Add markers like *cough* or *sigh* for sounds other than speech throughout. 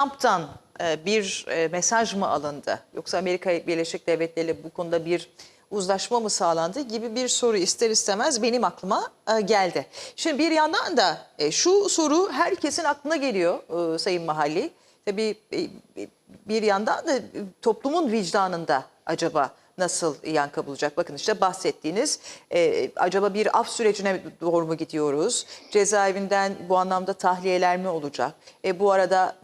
Trump'tan e, bir e, mesaj mı alındı? Yoksa Amerika Birleşik Devletleri bu konuda bir uzlaşma mı sağlandı gibi bir soru ister istemez benim aklıma e, geldi. Şimdi bir yandan da şu soru herkesin aklına geliyor Sayın Mahalli. Tabii bir yandan da toplumun vicdanında acaba nasıl yankı bulacak? Bakın işte bahsettiğiniz e, acaba bir af sürecine doğru mu gidiyoruz? Cezaevinden bu anlamda tahliyeler mi olacak? E, bu arada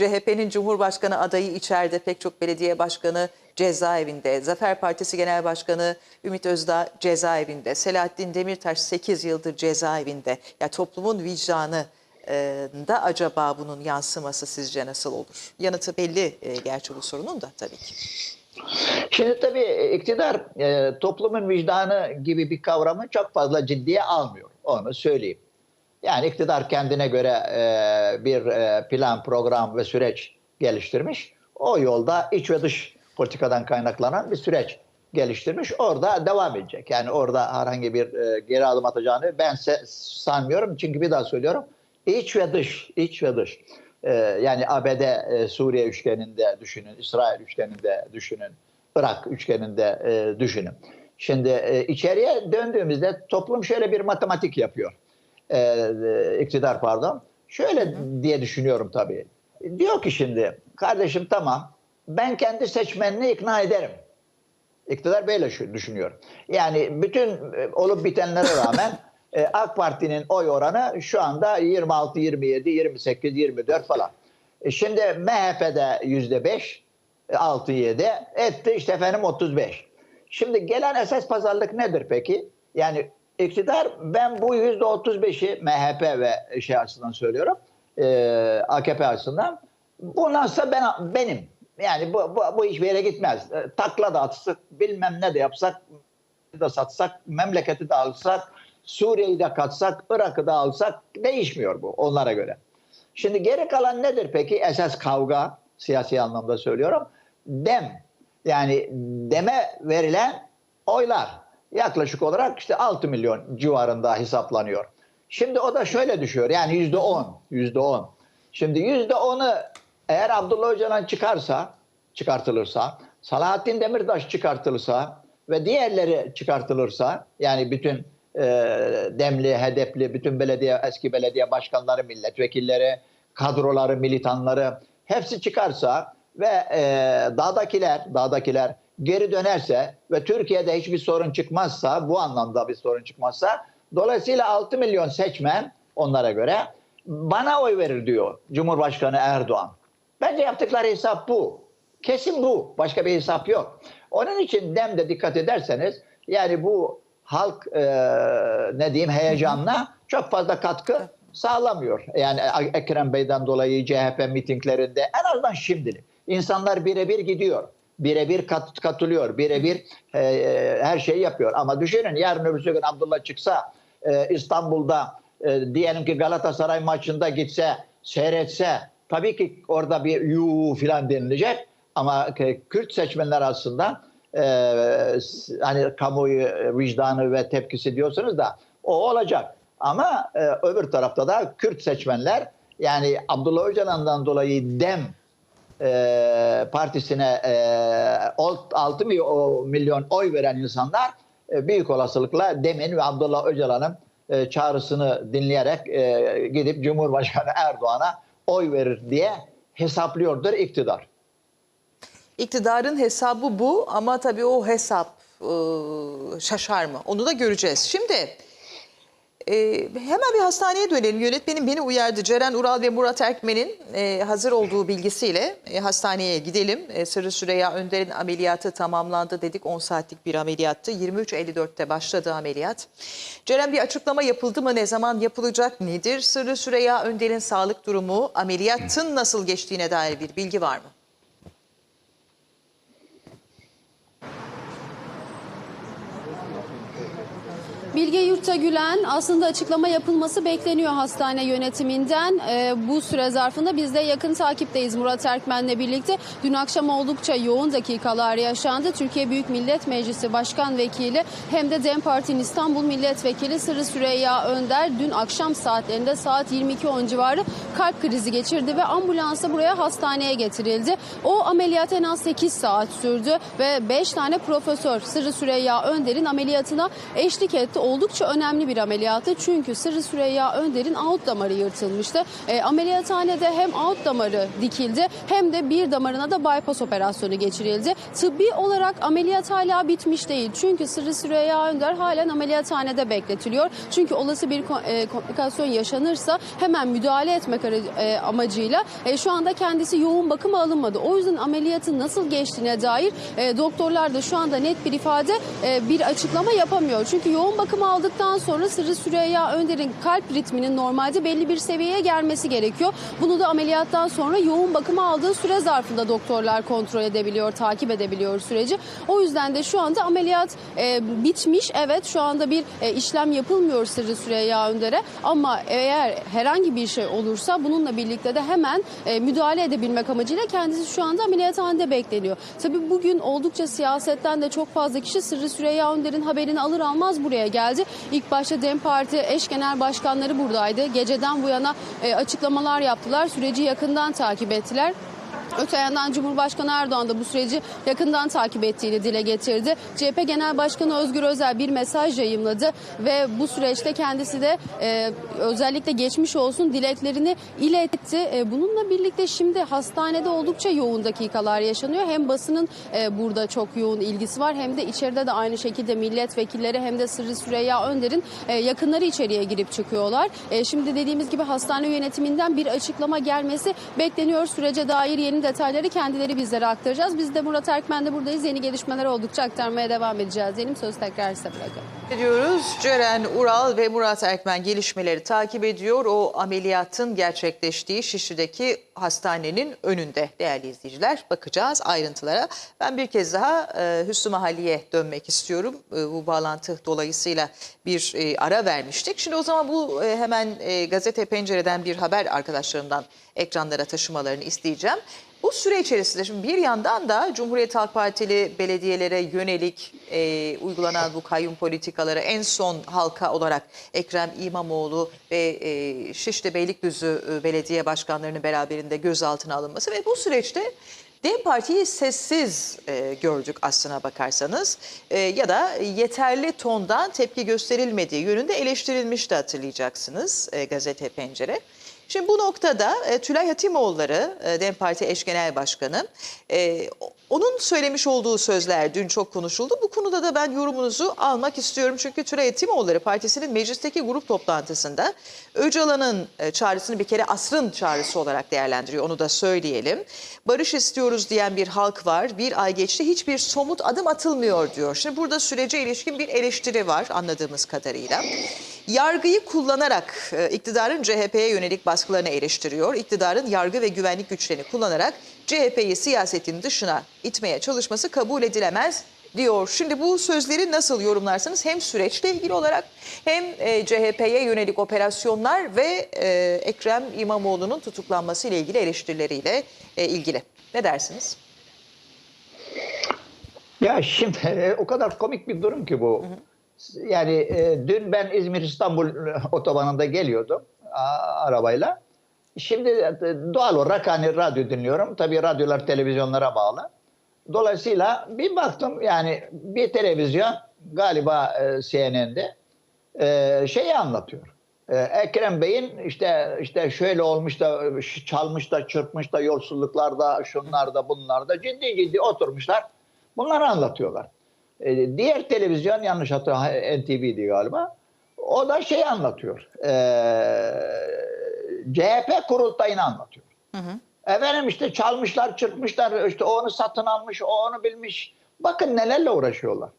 CHP'nin Cumhurbaşkanı adayı içeride pek çok belediye başkanı cezaevinde. Zafer Partisi Genel Başkanı Ümit Özdağ cezaevinde. Selahattin Demirtaş 8 yıldır cezaevinde. Ya toplumun vicdanı e, da acaba bunun yansıması sizce nasıl olur? Yanıtı belli e, gerçi bu sorunun da tabii ki. Şimdi tabii iktidar e, toplumun vicdanı gibi bir kavramı çok fazla ciddiye almıyor. Onu söyleyeyim. Yani iktidar kendine göre e, bir e, plan, program ve süreç geliştirmiş. O yolda iç ve dış politikadan kaynaklanan bir süreç geliştirmiş. Orada devam edecek. Yani orada herhangi bir e, geri adım atacağını ben sanmıyorum. Çünkü bir daha söylüyorum. İç ve dış, iç ve dış. E, yani ABD e, Suriye üçgeninde düşünün, İsrail üçgeninde düşünün, Irak üçgeninde e, düşünün. Şimdi e, içeriye döndüğümüzde toplum şöyle bir matematik yapıyor. E, iktidar pardon. Şöyle diye düşünüyorum tabii. Diyor ki şimdi kardeşim tamam ben kendi seçmenini ikna ederim. İktidar böyle düşünüyor. Yani bütün e, olup bitenlere rağmen *laughs* e, AK Parti'nin oy oranı şu anda 26, 27, 28, 24 falan. E, Şimdi MHP'de yüzde 5, 6, 7 etti işte efendim 35. Şimdi gelen esas pazarlık nedir peki? Yani iktidar ben bu yüzde 35'i MHP ve şey açısından söylüyorum e, AKP açısından bu nasılsa ben benim. Yani bu, bu, bu hiçbir yere gitmez. E, takla da atsak, bilmem ne de yapsak, da satsak, memleketi de alsak, Suriye'yi de katsak, Irak'ı da alsak değişmiyor bu onlara göre. Şimdi geri kalan nedir peki? Esas kavga, siyasi anlamda söylüyorum. Dem. Yani deme verilen oylar. Yaklaşık olarak işte 6 milyon civarında hesaplanıyor. Şimdi o da şöyle düşüyor. Yani yüzde 10, yüzde 10. Şimdi yüzde 10'u eğer Abdullah Öcalan çıkarsa, çıkartılırsa, Salahattin Demirtaş çıkartılırsa ve diğerleri çıkartılırsa, yani bütün e, demli, hedepli, bütün belediye, eski belediye başkanları, milletvekilleri, kadroları, militanları hepsi çıkarsa ve e, dağdakiler, dağdakiler geri dönerse ve Türkiye'de hiçbir sorun çıkmazsa, bu anlamda bir sorun çıkmazsa, dolayısıyla 6 milyon seçmen onlara göre bana oy verir diyor Cumhurbaşkanı Erdoğan. Bence yaptıkları hesap bu. Kesin bu. Başka bir hesap yok. Onun için demde dikkat ederseniz yani bu halk e, ne diyeyim heyecanla çok fazla katkı sağlamıyor. Yani Ekrem Bey'den dolayı CHP mitinglerinde en azından şimdilik. insanlar birebir gidiyor. Birebir kat, katılıyor. Birebir e, e, her şeyi yapıyor. Ama düşünün yarın öbür gün Abdullah çıksa e, İstanbul'da e, diyelim ki Galatasaray maçında gitse seyretse tabii ki orada bir yuu filan denilecek ama e, Kürt seçmenler aslında e, hani kamuoyu e, vicdanı ve tepkisi diyorsunuz da o olacak. Ama e, öbür tarafta da Kürt seçmenler yani Abdullah Öcalan'dan dolayı DEM e, partisine e, 6 milyon oy veren insanlar e, büyük olasılıkla DEM'in ve Abdullah Öcalan'ın e, çağrısını dinleyerek e, gidip Cumhurbaşkanı Erdoğan'a oy verir diye hesaplıyordur iktidar. İktidarın hesabı bu ama tabii o hesap e, şaşar mı? Onu da göreceğiz. Şimdi e, hemen bir hastaneye dönelim. Yönetmenim beni uyardı. Ceren Ural ve Murat Erkmen'in e, hazır olduğu bilgisiyle e, hastaneye gidelim. E, Sırrı Süreyya Önder'in ameliyatı tamamlandı dedik. 10 saatlik bir ameliyattı. 23.54'te başladı ameliyat. Ceren bir açıklama yapıldı mı? Ne zaman yapılacak? Nedir? Sırrı Süreyya Önder'in sağlık durumu, ameliyatın nasıl geçtiğine dair bir bilgi var mı? Bilge Yurttagülen aslında açıklama yapılması bekleniyor hastane yönetiminden. Ee, bu süre zarfında biz de yakın takipteyiz Murat Erkmen'le birlikte. Dün akşam oldukça yoğun dakikalar yaşandı. Türkiye Büyük Millet Meclisi Başkan Vekili hem de DEM Parti'nin İstanbul Milletvekili Sırrı Süreyya Önder dün akşam saatlerinde saat 22.10 civarı kalp krizi geçirdi ve ambulansla buraya hastaneye getirildi. O ameliyat en az 8 saat sürdü ve 5 tane profesör Sırrı Süreyya Önder'in ameliyatına eşlik etti. Oldukça önemli bir ameliyattı çünkü Sırrı Süreyya Önder'in aort damarı yırtılmıştı. E, ameliyathanede hem aort damarı dikildi hem de bir damarına da bypass operasyonu geçirildi. Tıbbi olarak ameliyat hala bitmiş değil. Çünkü Sırrı Süreyya Önder halen ameliyathanede bekletiliyor. Çünkü olası bir e, komplikasyon yaşanırsa hemen müdahale etmek e, amacıyla e, şu anda kendisi yoğun bakıma alınmadı. O yüzden ameliyatın nasıl geçtiğine dair doktorlar da şu anda net bir ifade bir açıklama yapamıyor. Çünkü yoğun bakıma aldıktan sonra Sırrı Süreyya Önder'in kalp ritminin normalde belli bir seviyeye gelmesi gerekiyor. Bunu da ameliyattan sonra yoğun bakıma aldığı süre zarfında doktorlar kontrol edebiliyor, takip edebiliyor süreci. O yüzden de şu anda ameliyat e, bitmiş. Evet şu anda bir e, işlem yapılmıyor Sırrı Süreyya Önder'e ama eğer herhangi bir şey olursa bununla birlikte de hemen e, müdahale edebilmek amacıyla kendisi şu anda ameliyathanede bekleniyor. Tabii bugün oldukça siyasetten de çok fazla kişi Sırrı Süreyya Önder'in haberini alır almaz buraya geldi. İlk başta DEM Parti eş genel başkanları buradaydı. Geceden bu yana e, açıklamalar yaptılar. Süreci yakından takip ettiler. Öte yandan Cumhurbaşkanı Erdoğan da bu süreci yakından takip ettiğini dile getirdi. CHP Genel Başkanı Özgür Özel bir mesaj yayımladı ve bu süreçte kendisi de e, özellikle geçmiş olsun dileklerini iletti. E, bununla birlikte şimdi hastanede oldukça yoğun dakikalar yaşanıyor. Hem basının e, burada çok yoğun ilgisi var hem de içeride de aynı şekilde milletvekilleri hem de Sırrı Süreyya Önder'in e, yakınları içeriye girip çıkıyorlar. E, şimdi dediğimiz gibi hastane yönetiminden bir açıklama gelmesi bekleniyor. Sürece dair yeni detayları kendileri bizlere aktaracağız. Biz de Murat Erkmen'de buradayız. Yeni gelişmeler oldukça aktarmaya devam edeceğiz. Diyelim söz tekrar size bırakıyorum. Ediyoruz. Ceren Ural ve Murat Erkmen gelişmeleri takip ediyor. O ameliyatın gerçekleştiği Şişli'deki hastanenin önünde değerli izleyiciler. Bakacağız ayrıntılara. Ben bir kez daha e, Hüsnü Mahalli'ye dönmek istiyorum. E, bu bağlantı dolayısıyla bir e, ara vermiştik. Şimdi o zaman bu e, hemen gazete pencereden bir haber arkadaşlarımdan ekranlara taşımalarını isteyeceğim. Bu süre içerisinde şimdi bir yandan da Cumhuriyet Halk Partili belediyelere yönelik e, uygulanan bu kayyum politikaları en son halka olarak Ekrem İmamoğlu ve e, Şişli Beylikdüzü e, belediye başkanlarının beraberinde gözaltına alınması ve bu süreçte DEM Parti'yi sessiz e, gördük aslına bakarsanız E, ya da yeterli tondan tepki gösterilmediği yönünde eleştirilmişti hatırlayacaksınız e, gazete pencere. Şimdi bu noktada e, Tülay Hatimoğulları, e, DEM Parti eş genel başkanı, e, onun söylemiş olduğu sözler dün çok konuşuldu. Bu konuda da ben yorumunuzu almak istiyorum. Çünkü Tülay Hatimoğulları partisinin meclisteki grup toplantısında Öcalan'ın e, çağrısını bir kere asrın çağrısı olarak değerlendiriyor. Onu da söyleyelim. Barış istiyoruz diyen bir halk var. Bir ay geçti hiçbir somut adım atılmıyor diyor. Şimdi burada sürece ilişkin bir eleştiri var anladığımız kadarıyla. Yargıyı kullanarak e, iktidarın CHP'ye yönelik baskılarını eleştiriyor. İktidarın yargı ve güvenlik güçlerini kullanarak CHP'yi siyasetin dışına itmeye çalışması kabul edilemez diyor. Şimdi bu sözleri nasıl yorumlarsınız? Hem süreçle ilgili olarak hem e, CHP'ye yönelik operasyonlar ve e, Ekrem İmamoğlu'nun tutuklanması ile ilgili eleştirileriyle e, ilgili. Ne dersiniz? Ya şimdi e, o kadar komik bir durum ki bu. Yani e, dün ben İzmir İstanbul otobanında geliyordum a- arabayla. Şimdi e, doğal olarak hani radyo dinliyorum. Tabii radyolar televizyonlara bağlı. Dolayısıyla bir baktım yani bir televizyon galiba e, CNN'de e, şeyi anlatıyor. Ekrem Bey'in işte işte şöyle olmuş da çalmış da çırpmış da yolsuzluklarda şunlarda bunlarda ciddi ciddi oturmuşlar. Bunları anlatıyorlar. Diğer televizyon yanlış hatırlamıyorum NTV'di galiba. O da şey anlatıyor. E, CHP kurultayını anlatıyor. Efendim işte çalmışlar, çırpmışlar, işte onu satın almış, o onu bilmiş. Bakın nelerle uğraşıyorlar.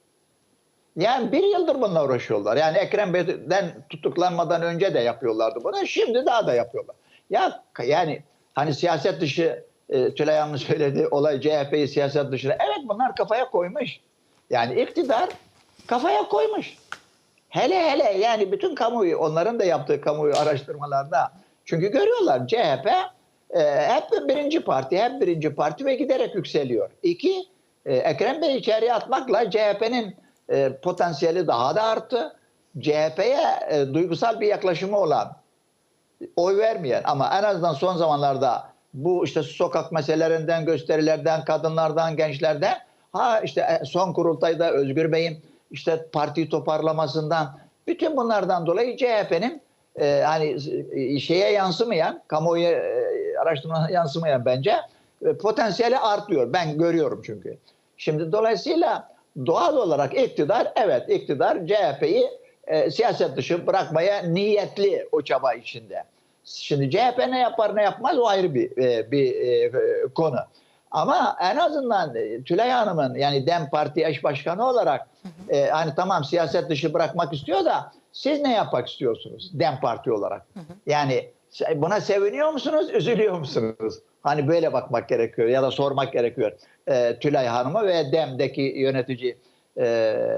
Yani bir yıldır bununla uğraşıyorlar. Yani Ekrem Bey'den tutuklanmadan önce de yapıyorlardı bunu. Şimdi daha da yapıyorlar. Ya yani hani siyaset dışı e, Tülay Hanım söyledi olay CHP'yi siyaset dışına. Evet bunlar kafaya koymuş. Yani iktidar kafaya koymuş. Hele hele yani bütün kamuoyu onların da yaptığı kamuoyu araştırmalarda çünkü görüyorlar CHP e, hep birinci parti, hep birinci parti ve giderek yükseliyor. İki, e, Ekrem Bey içeriye atmakla CHP'nin e, potansiyeli daha da arttı. CHP'ye e, duygusal bir yaklaşımı olan, oy vermeyen ama en azından son zamanlarda bu işte sokak meselelerinden, gösterilerden, kadınlardan, gençlerden ha işte e, son kurultayda Özgür Bey'in işte partiyi toparlamasından bütün bunlardan dolayı CHP'nin e, hani e, şeye yansımayan, kamuoyu e, araştırmasına yansımayan bence e, potansiyeli artıyor. Ben görüyorum çünkü. Şimdi dolayısıyla doğal olarak iktidar evet iktidar CHP'yi e, siyaset dışı bırakmaya niyetli o çaba içinde. Şimdi CHP ne yapar ne yapmaz o ayrı bir e, bir e, konu. Ama en azından e, Tülay Hanım'ın yani DEM Parti eş başkanı olarak e, hani tamam siyaset dışı bırakmak istiyor da siz ne yapmak istiyorsunuz DEM Parti olarak? Yani se- buna seviniyor musunuz, üzülüyor musunuz? Hani böyle bakmak gerekiyor ya da sormak gerekiyor e, Tülay Hanım'a ve DEM'deki yönetici e,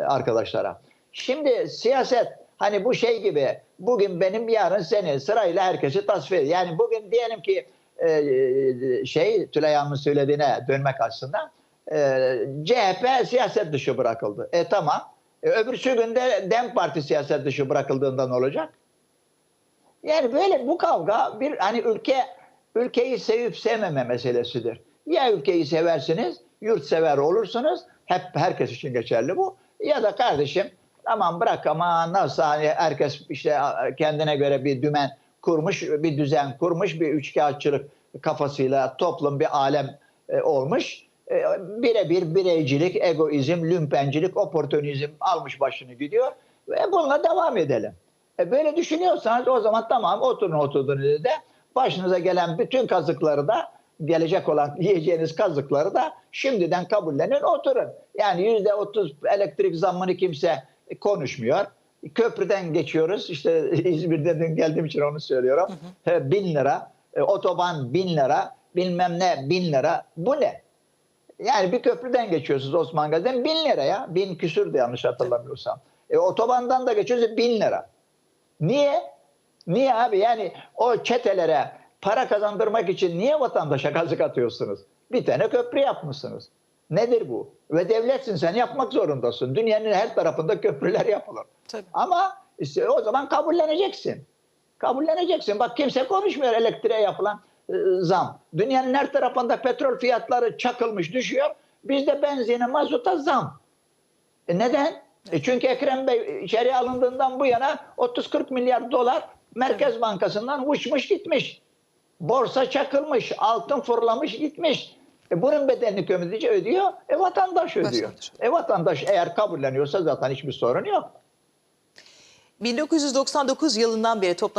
arkadaşlara. Şimdi siyaset hani bu şey gibi bugün benim yarın senin sırayla herkesi tasfiye. Yani bugün diyelim ki e, şey Tülay Hanım'ın söylediğine dönmek açısından e, CHP siyaset dışı bırakıldı. E tamam. E, öbürsü günde DEM Parti siyaset dışı bırakıldığından olacak. Yani böyle bu kavga bir hani ülke ülkeyi sevip sevmeme meselesidir. Ya ülkeyi seversiniz, yurtsever olursunuz. Hep herkes için geçerli bu. Ya da kardeşim aman bırak ama nasıl hani herkes işte kendine göre bir dümen kurmuş, bir düzen kurmuş, bir üçkağıtçılık kafasıyla toplum bir alem e, olmuş. E, birebir bireycilik, egoizm, lümpencilik, oportunizm almış başını gidiyor ve bununla devam edelim. E böyle düşünüyorsanız o zaman tamam oturun oturduğunuz de başınıza gelen bütün kazıkları da gelecek olan *laughs* yiyeceğiniz kazıkları da şimdiden kabullenin oturun. Yani yüzde otuz elektrik zammını kimse konuşmuyor. Köprüden geçiyoruz. İşte *laughs* İzmir'de dün geldiğim için onu söylüyorum. He, Bin lira. E, otoban bin lira. Bilmem ne bin lira. Bu ne? Yani bir köprüden geçiyorsunuz Osman Gazi'den bin lira ya. Bin küsürdü yanlış hatırlamıyorsam. E, otobandan da geçiyorsunuz bin lira. Niye? Niye abi? Yani o çetelere para kazandırmak için niye vatandaşa kazık atıyorsunuz? Bir tane köprü yapmışsınız. Nedir bu? Ve devletsin sen yapmak zorundasın. Dünyanın her tarafında köprüler yapılır. Tabii. Ama işte o zaman kabulleneceksin. Kabulleneceksin. Bak kimse konuşmuyor elektriğe yapılan zam. Dünyanın her tarafında petrol fiyatları çakılmış düşüyor. Bizde benzine, mazota zam. E neden? E çünkü Ekrem Bey içeri alındığından bu yana 30-40 milyar dolar Merkez Bankası'ndan uçmuş gitmiş. Borsa çakılmış, altın fırlamış gitmiş. E bunun bedelini kim ödüyor. E vatandaş ödüyor. Vatandaş. E vatandaş eğer kabulleniyorsa zaten hiçbir sorun yok. 1999 yılından beri toplanan